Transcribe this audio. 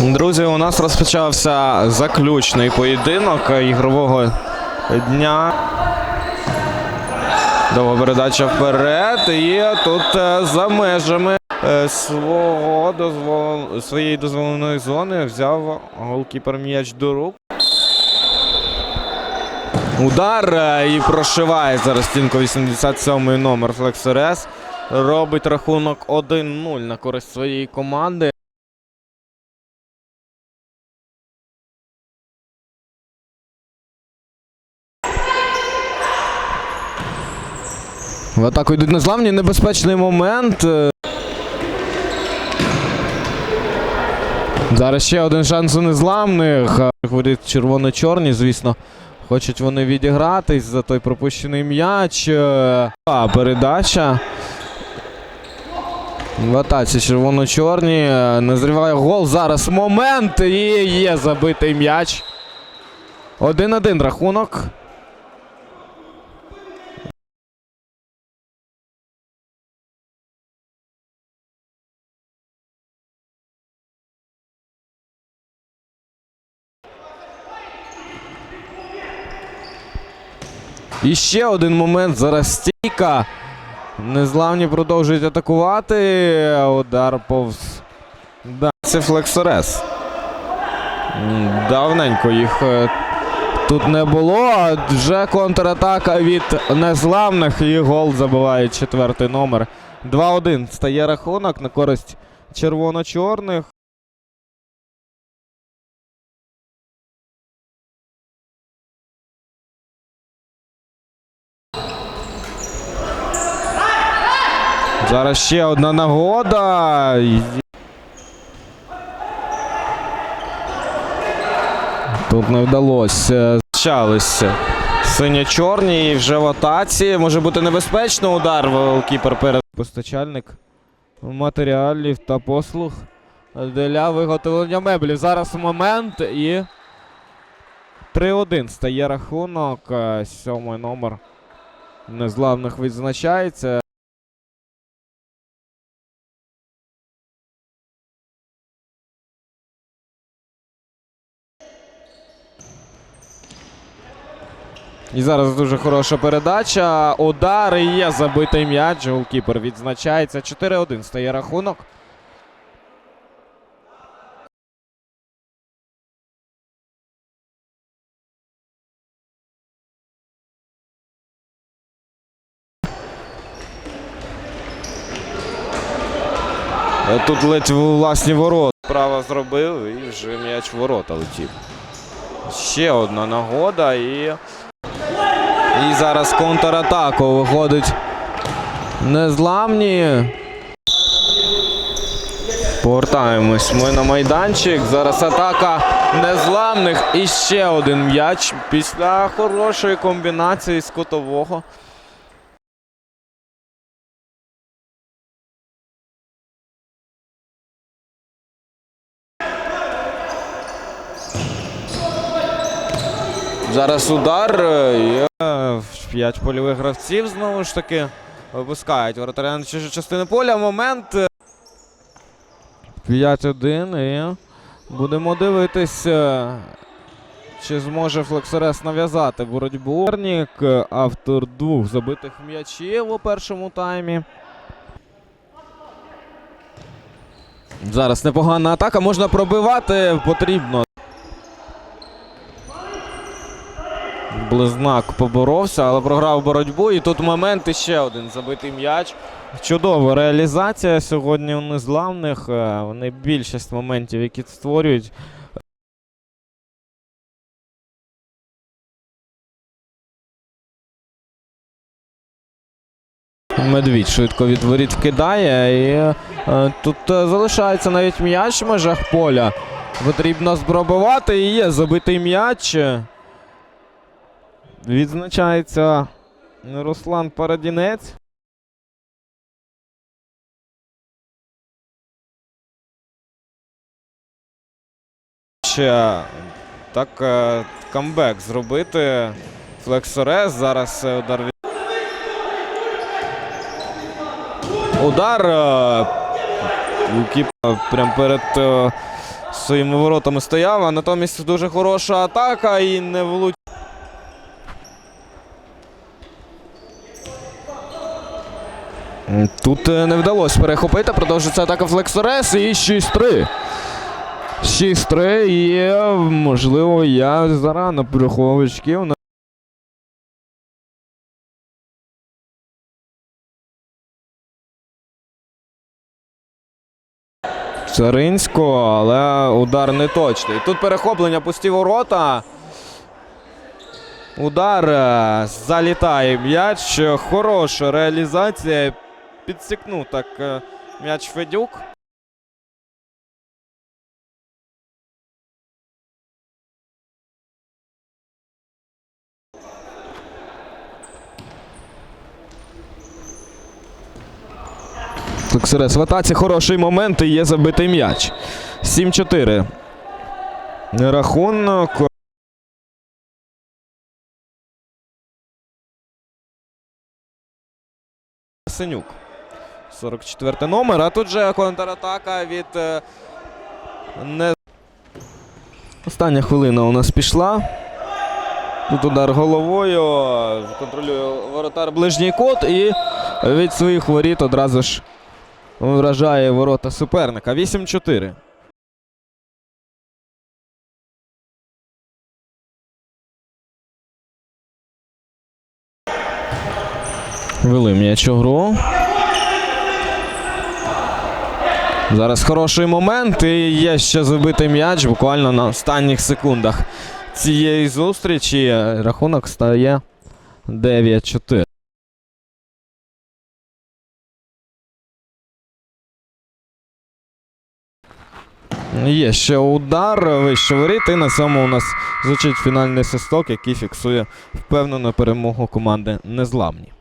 Друзі, у нас розпочався заключний поєдинок ігрового дня. Довга передача вперед. І тут е, за межами е, свого дозвол... своєї дозволеної зони взяв голкіпер м'яч до рук. Удар е, і прошиває зараз стінку 87 номер Флексорес. Робить рахунок 1-0 на користь своєї команди. В атаку йдуть незламні. Небезпечний момент. Е, Зараз ще один шанс у незламних. Е, Виходять червоно-чорні, звісно. Хочуть вони відігратись за той пропущений м'яч. Е, А, передача. В атаці червоно-чорні. Назріває гол. Зараз момент. І є забитий м'яч. 1-1 рахунок. І ще один момент. Зараз стійка. Незламні продовжують атакувати. Удар повз. Да, це Флексорес. Давненько їх е, тут не було. Вже контратака від незламних. І гол забиває четвертий номер. 2-1 стає рахунок на користь червоно-чорних. Зараз ще одна нагода. Тут не вдалося. Зчалися. Синя-чорні і вже в атаці. Може бути небезпечно удар голкіпер перед постачальник матеріалів та послуг для виготовлення меблів. Зараз момент і 3-1 стає рахунок. Сьомий номер незламних відзначається. І зараз дуже хороша передача. Удар і є забитий м'яч. Голкіпер відзначається. 4-1 стає рахунок. Тут ледь в власні ворота. Право зробив і вже м'яч в ворота летів. Ще одна нагода і. І зараз контратаку виходить незламні. Повертаємось ми на майданчик. Зараз атака незламних. І ще один м'яч після хорошої комбінації з кутового. Зараз удар. е, І е, п'ять польових гравців знову ж таки випускають воротаря на чужу частину поля. Момент. е, 5-1 і будемо дивитись, е, чи зможе Флексорес нав'язати боротьбу. Автор двох забитих м'ячів у першому таймі. Зараз непогана атака. Можна пробивати. Потрібно. Близнак поборовся, але програв боротьбу. І тут момент і ще один забитий м'яч. Чудова реалізація сьогодні у незламних. Е, Вони більшість моментів, які створюють. Медвідь швидко від воріт вкидає. І е, тут е, залишається навіть м'яч в межах поля. Потрібно спробувати. І є забитий м'яч. Відзначається Руслан Парадінець. Так е, камбек зробити. Флексорес. Зараз е, удар від. Удар. е, прямо перед своїми воротами стояв, а натомість дуже хороша атака і не влуч. Тут е, не вдалося перехопити, продовжується атака Флексорес і 6-3. 6-3 і е, можливо я зарано порахував очків. Царинського, але удар не точний. Тут перехоплення пусті ворота. Удар е, залітає м'яч. Хороша реалізація. Підсікнув так е, м'яч Федюк. В атаці хороший момент і є забитий м'яч. 7-4. Рахунок. Синюк. 44 номер. А тут же контратака від. е, Не... Остання хвилина у нас пішла. Тут удар головою. Контролює воротар ближній кут і від своїх воріт одразу ж вражає ворота суперника. 8-4. Вели м'яч у гру. Зараз хороший момент і є ще забитий м'яч буквально на останніх секундах цієї зустрічі. Рахунок стає 9-4. Є ще удар вище воріт, і на цьому у нас звучить фінальний свисток, який фіксує впевнену перемогу команди Незламні.